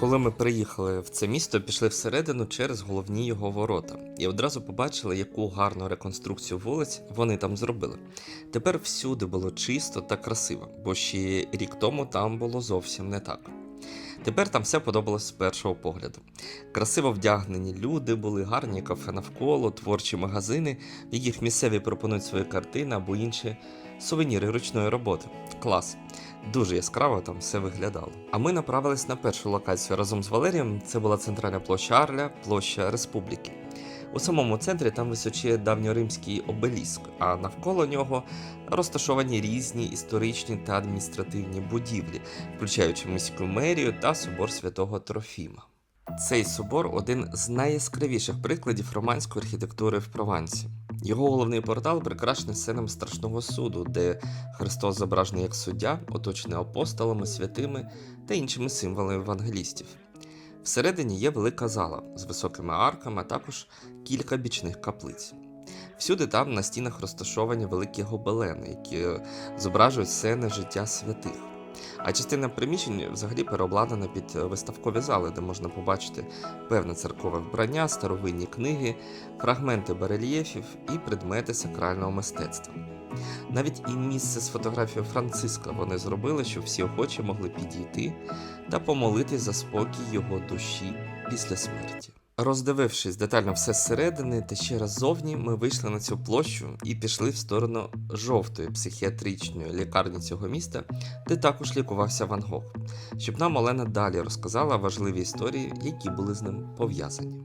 Коли ми приїхали в це місто, пішли всередину через головні його ворота і одразу побачили, яку гарну реконструкцію вулиць вони там зробили. Тепер всюди було чисто та красиво, бо ще рік тому там було зовсім не так. Тепер там все подобалось з першого погляду. Красиво вдягнені люди були, гарні кафе навколо, творчі магазини, в яких місцеві пропонують свої картини або інші сувеніри ручної роботи. Клас. Дуже яскраво там все виглядало. А ми направились на першу локацію разом з Валерієм. Це була центральна площа Арля, площа Республіки. У самому центрі там височіє давньоримський обеліск, а навколо нього розташовані різні історичні та адміністративні будівлі, включаючи міську мерію та собор святого Трофіма. Цей собор один з найяскравіших прикладів романської архітектури в Провансі. Його головний портал прикрашений сценами страшного суду, де Христос зображений як суддя, оточений апостолами, святими та іншими символами евангелістів. Всередині є велика зала з високими арками, а також кілька бічних каплиць. Всюди там на стінах розташовані великі гобелени, які зображують сцени життя святих. А частина приміщень взагалі переобладнана під виставкові зали, де можна побачити певне церкове вбрання, старовинні книги, фрагменти барельєфів і предмети сакрального мистецтва. Навіть і місце з фотографією Франциска вони зробили, щоб всі охочі могли підійти та помолитись за спокій його душі після смерті. Роздивившись детально все зсередини та ще раз зовні, ми вийшли на цю площу і пішли в сторону жовтої психіатричної лікарні цього міста, де також лікувався Ван Гог, щоб нам Олена далі розказала важливі історії, які були з ним пов'язані.